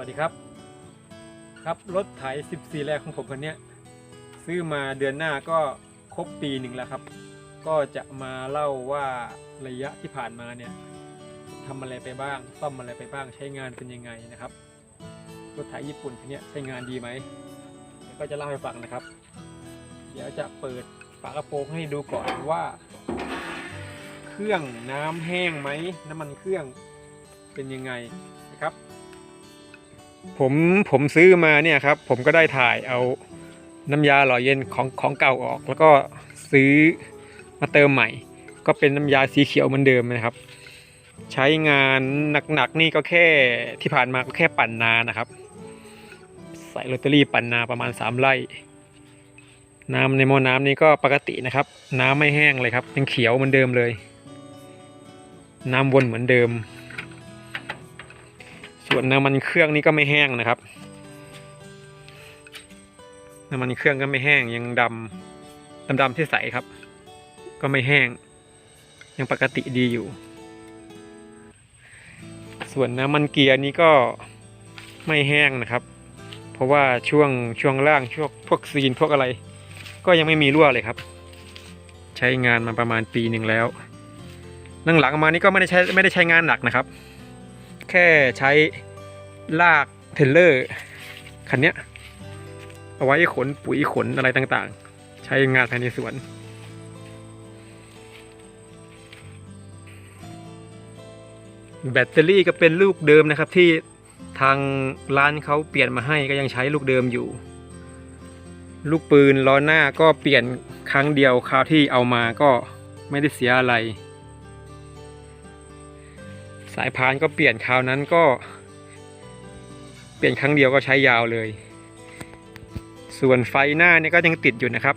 วัสดีครับ ครับรถไถ 14 แรงของผมคันนี้ซื้อมาเดือนหน้าก็ครบปีหนึ่งแล้วครับ ก็จะมาเล่าว่าระยะที่ผ่านมาเนี่ยทำอะไรไปบ้างซ่อมอะไรไปบ้างใช้งานเป็นยังไงนะครับ รถไถญี่ปุ่นคันนี้ใช้งานดีไหมก็จะเล่าให้ฟังนะครับ เดี๋ยวจะเปิดฝากระโปรงให้ดูก่อนว่า เครื่องน้ำแห้งไหมน้ำมันเครื่องเป็นยังไงนะครับ ผมผมซื้อมาเนี่ยครับ ผมก็ได้ถ่ายเอาน้ำยาหล่อเย็นของของเก่าออก แล้วก็ซื้อมาเติมใหม่ ก็เป็นน้ำยาสีเขียวเหมือนเดิมนะครับ ใช้งานหนักๆนี่ก็แค่ที่ผ่านมาก็แค่ปั่นนานะครับ ใส่ลอตเตอรี่ปั่นนาประมาณ 3 ไร่ น้ำในหม้อน้ำนี่ก็ปกตินะครับ น้ำไม่แห้งเลยครับยังเขียวเหมือนเดิมเลย น้ำวนเหมือนเดิม ส่วนน้ำมันเครื่องนี่ก็ไม่แห้งนะครับ น้ำมันเครื่องก็ไม่แห้งยังดำดำๆที่ใสครับ ก็ไม่แห้ง ยังปกติดีอยู่ ส่วนน้ำมันเกียร์นี้ก็ไม่แห้งนะครับ เพราะว่าช่วงช่วงล่างช่วงพวกซีนพวกอะไร ก็ยังไม่มีรั่วเลยครับ ใช้งานมาประมาณปีหนึ่งแล้วหลังๆมานี่ก็ไม่ได้ใช้ไม่ได้ใช้งานหนักนะครับ แค่ใช้ลากเทรลเลอร์คันเนี้ยเอาไว้ขนปุ๋ยขนอะไรต่างๆ ใช้งานภายในสวน แบตเตอรี่ก็เป็นลูกเดิมนะครับที่ทางร้านเขาเปลี่ยนมาให้ก็ยังใช้ลูกเดิมอยู่ ลูกปืนล้อหน้าก็เปลี่ยนครั้งเดียวคราวที่เอามาก็ไม่ได้เสียอะไร สายพานก็เปลี่ยนคราวนั้นก็ เปลี่ยนครั้งเดียวก็ใช้ยาวเลย ส่วนไฟหน้านี่ก็ยังติดอยู่นะครับ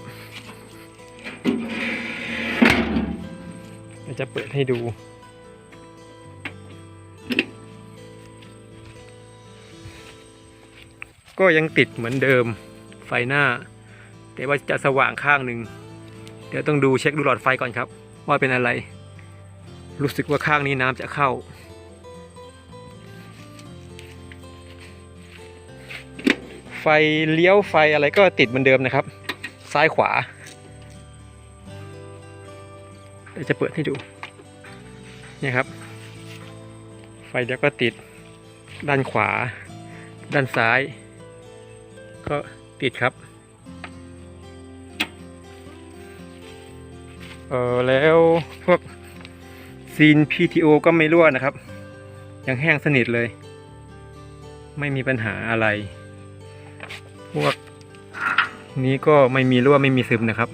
เดี๋ยวจะเปิดให้ดูก็ยังติดเหมือนเดิมไฟหน้า แต่ว่าจะสว่างข้างหนึ่งเดี๋ยวต้องดูเช็คดูหลอดไฟก่อนครับ ว่าเป็นอะไร รู้สึกว่าข้างนี้น้ำจะเข้า ไฟเลี้ยวไฟอะไรก็ติดเหมือนเดิมนะครับ ซ้ายขวาเดี๋ยวจะเปิดให้ดูเนี่ยครับ ไฟเลี้ยวก็ติดด้านขวา ด้านซ้าย ก็ติดครับเออแล้วพวกซีน PTO ก็ไม่รั่วนะครับ ยังแห้งสนิทเลย ไม่มีปัญหาอะไร พวกนี้ก็ไม่มีรั่วไม่มีซึมนะครับ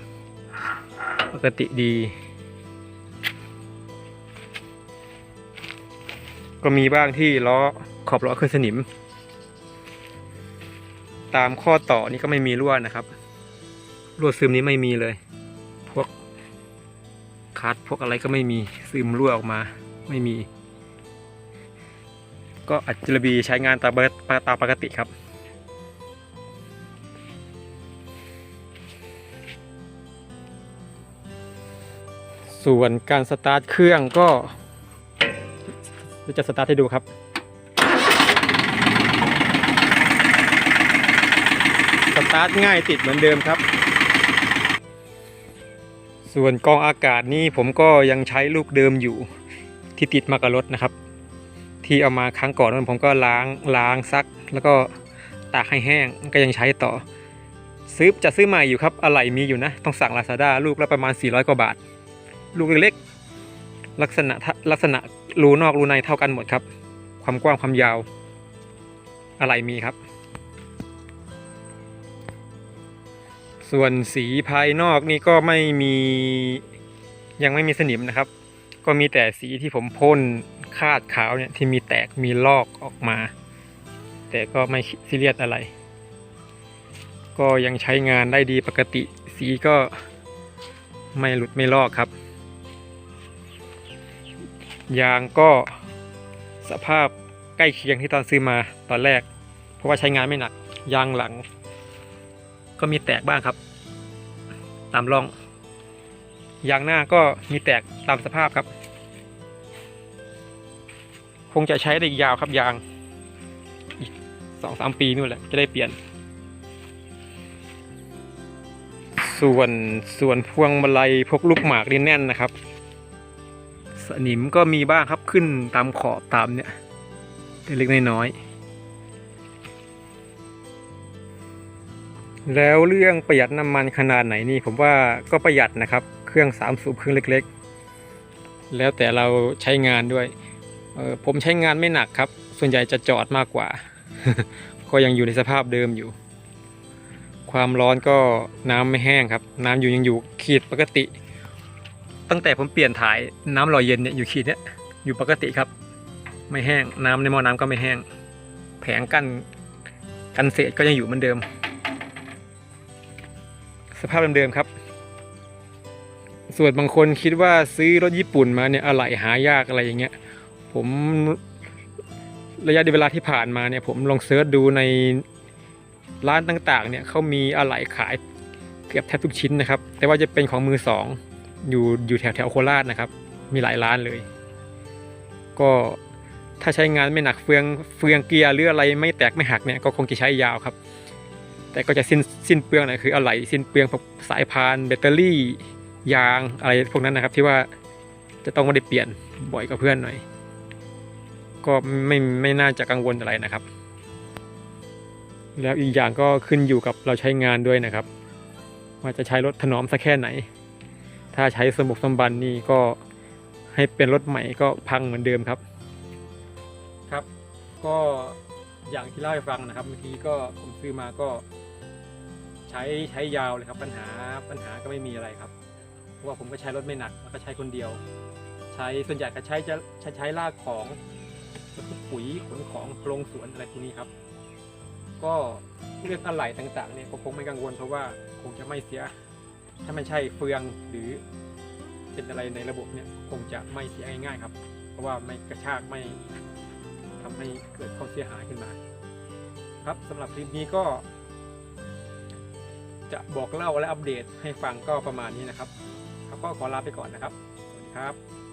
ปกติดี ก็มีบ้างที่ล้อขอบล้อขึ้นสนิม ตามข้อต่อนี้ก็ไม่มีรั่วนะครับรั่วซึมนี้ไม่มีเลย พวกคัดพวกอะไรก็ไม่มีซึมรั่วออกมา ไม่มี ก็อัจจระบีใช้งานตามตามปกติครับ ส่วนการสตาร์ทเครื่องก็จะสตาร์ทให้ดูครับสตาร์ทง่ายติดเหมือนเดิมครับ ส่วนกองอากาศนี่ผมก็ยังใช้ลูกเดิมอยู่ที่ติดมากับรถนะครับ ที่เอามาครั้งก่อนนั้นผมก็ล้างล้างซัก แล้วก็ตากให้แห้งก็ยังใช้ต่อ ซื้อจะซื้อใหม่อยู่ครับอะไหล่มีอยู่นะ ต้องสั่ง Lazada ลูกละประมาณ 400 กว่าบาท ลูกเล็กๆลักษณะลักษณะรูนอกรูในเท่ากันหมดครับ ความกว้างความยาว อะไหล่มีครับ ส่วนสีภายนอกนี่ก็ไม่มียังไม่มีสนิมนะครับ ก็มีแต่สีที่ผมพ่นคาดขาวเนี่ยที่มีแตกมีลอกออกมา แต่ก็ไม่ซีเรียสอะไร ก็ยังใช้งานได้ดีปกติ สีก็ไม่หลุดไม่ลอกครับ ยางก็สภาพใกล้เคียงที่ตอนซื้อมาตอนแรก เพราะว่าใช้งานไม่หนัก ยางหลัง ก็มีแตกบ้างครับ ตามร่อง ยางหน้าก็มีแตกตามสภาพครับ คงจะใช้ได้อีกยาวครับยาง อีกสองสามปีนู่นแหละจะได้เปลี่ยน ส่วนส่วนพวงมาลัยพวกลูกหมากนี่แน่นนะครับ สนิมก็มีบ้างครับขึ้นตามขอบตามเนี่ยเล็กๆน้อยๆแล้วเรื่องประหยัดน้ำมันขนาดไหนนี่ผมว่าก็ประหยัดนะครับ เครื่องสามสูบเครื่องเล็ก ๆ แล้วแต่เราใช้งานด้วยออผมใช้งานไม่หนักครับ ส่วนใหญ่จะจอดมากกว่า ก็ยังอยู่ในสภาพเดิมอยู่ ความร้อนก็น้ำไม่แห้งครับ น้ำอยู่ยังอยู่ขีดปกติ ตั้งแต่ผมเปลี่ยนถ่ายน้ำหล่อเย็นเนี่ยอยู่ขีดเนี่ยอยู่ปกติครับ ไม่แห้งน้ำในหม้อน้ำก็ไม่แห้ง แผงกั้นกันเศษก็ยังอยู่เหมือนเดิม สภาพเดิมๆครับ ส่วนบางคนคิดว่าซื้อรถญี่ปุ่นมาเนี่ยอะไหล่หายากอะไรอย่างเงี้ยผมระยะเวลาที่ผ่านมาเนี่ยผมลองเซิร์ชดูในร้านต่างๆเนี่ยเขามีอะไหล่ขายเกือบแทบทุกชิ้นนะครับ แต่ว่าจะเป็นของมือสอง อยู่อยู่แถวแถวโคราชนะครับ มีหลายร้านเลย ก็ถ้าใช้งานไม่หนักเฟืองเฟืองเกียร์หรืออะไรไม่แตกไม่หักเนี่ยก็คงจะใช้ยาวครับ แต่ก็จะสิ้นสิ้นเปลืองน่อยคืออะไหล่สิ้นเปลืองพวกสายพานแบตเตอรี่ยางอะไรพวกนั้นนะครับ ที่ว่าจะต้องไม่ได้เปลี่ยนบ่อยกับเพื่อนหน่อย ก็ไม่ไม่น่าจะกังวลอะไรนะครับ แล้วอีกอย่างก็ขึ้นอยู่กับเราใช้งานด้วยนะครับว่าจะใช้รถถนอมสักแค่ไหน ถ้าใช้สมบุกสมบันนี่ก็ให้เป็นรถใหม่ก็พังเหมือนเดิมครับ ครับ ก็อย่างที่เล่าให้ฟังนะครับเมื่อกี้ก็ผมซื้อมาก็ ใช้ใช้ยาวเลยครับ ปัญหาปัญหาก็ไม่มีอะไรครับเพราะว่าผมก็ใช้รถไม่หนักแล้วก็ใช้คนเดียว ใช้ส่วนใหญ่ก็ใช้จะใช้ใช้ลากของบรรทุกปุ๋ยขนของลงสวนอะไรพวกนี้ครับ ก็เรื่องอะไหล่ต่างๆเนี่ยก็คงไม่กังวลเพราะว่าคงจะไม่เสีย ถ้าไม่ใช่เฟืองหรือเป็นอะไรในระบบเนี่ยคงจะไม่เสียง่ายๆครับ เพราะว่าไม่กระชากไม่ทำให้เกิดความเสียหายขึ้นมา ครับสำหรับคลิปนี้ก็ จะบอกเล่าและอัปเดตให้ฟังก็ประมาณนี้นะครับครับก็ขอลาไปก่อนนะครับ สวัสดีครับ